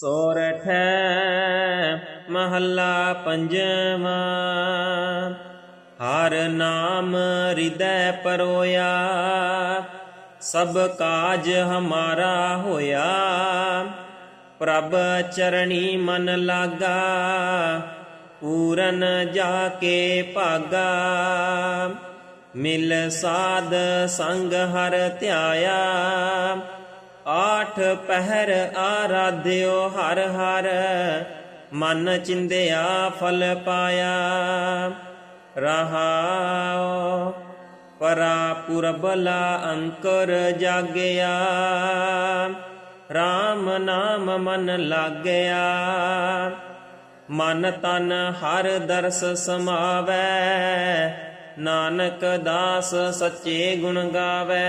ਸੋਰਠੈ ਮਹੱਲਾ ਪੰਜਵਾ। ਹਰ ਨਾਮ ਹਿਰਦੈ ਪਰੋਇਆ, ਸਭ ਕਾਜ ਹਮਾਰਾ ਹੋਇਆ। ਪ੍ਰਭ ਚਰਣੀ ਮਨ ਲਾਗਾ, ਪੂਰਨ ਜਾ ਕੇ ਭਾਗਾ। ਮਿਲ ਸਾਧ ਸੰਗ ਹਰ ਧਿਆਇਆ ਆਠ ਪਹਿਰ ਆਰਾਧਿਓ ਹਰ ਹਰ, ਮਨ ਚਿੰਦਿਆ ਫਲ ਪਾਇਆ। ਰਹਾਉ ਪਰਾ ਪੁਰਬਲਾ ਅੰਕਰ ਜਾਗਿਆ। RAM ਨਾਮ ਮਨ ਲਾਗਿਆ। ਮਨ ਤਨ ਹਰ ਦਰਸ ਸਮਾਵੈ। ਨਾਨਕ ਦਾਸ ਸੱਚੇ ਗੁਣ ਗਾਵੇ।